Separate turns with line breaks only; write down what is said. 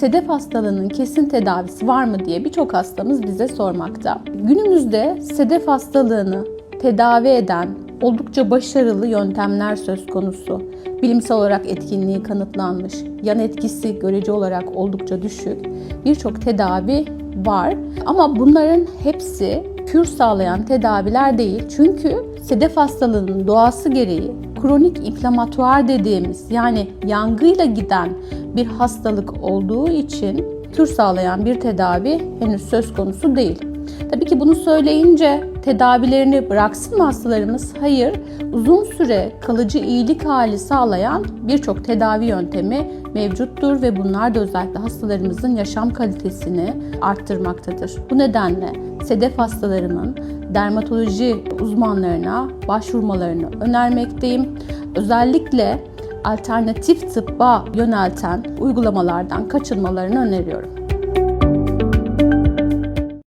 sedef hastalığının kesin tedavisi var mı diye birçok hastamız bize sormakta. Günümüzde sedef hastalığını tedavi eden oldukça başarılı yöntemler söz konusu. Bilimsel olarak etkinliği kanıtlanmış, yan etkisi görece olarak oldukça düşük birçok tedavi var. Ama bunların hepsi kür sağlayan tedaviler değil. Çünkü sedef hastalığının doğası gereği kronik inflamatuar dediğimiz yani yangıyla giden bir hastalık olduğu için kür sağlayan bir tedavi henüz söz konusu değil. Tabii ki bunu söyleyince tedavilerini bıraksın mı hastalarımız? Hayır. Uzun süre kalıcı iyilik hali sağlayan birçok tedavi yöntemi mevcuttur ve bunlar da özellikle hastalarımızın yaşam kalitesini arttırmaktadır. Bu nedenle sedef hastalarımın dermatoloji uzmanlarına başvurmalarını önermekteyim. Özellikle alternatif tıbba yönelten uygulamalardan kaçınmalarını öneriyorum.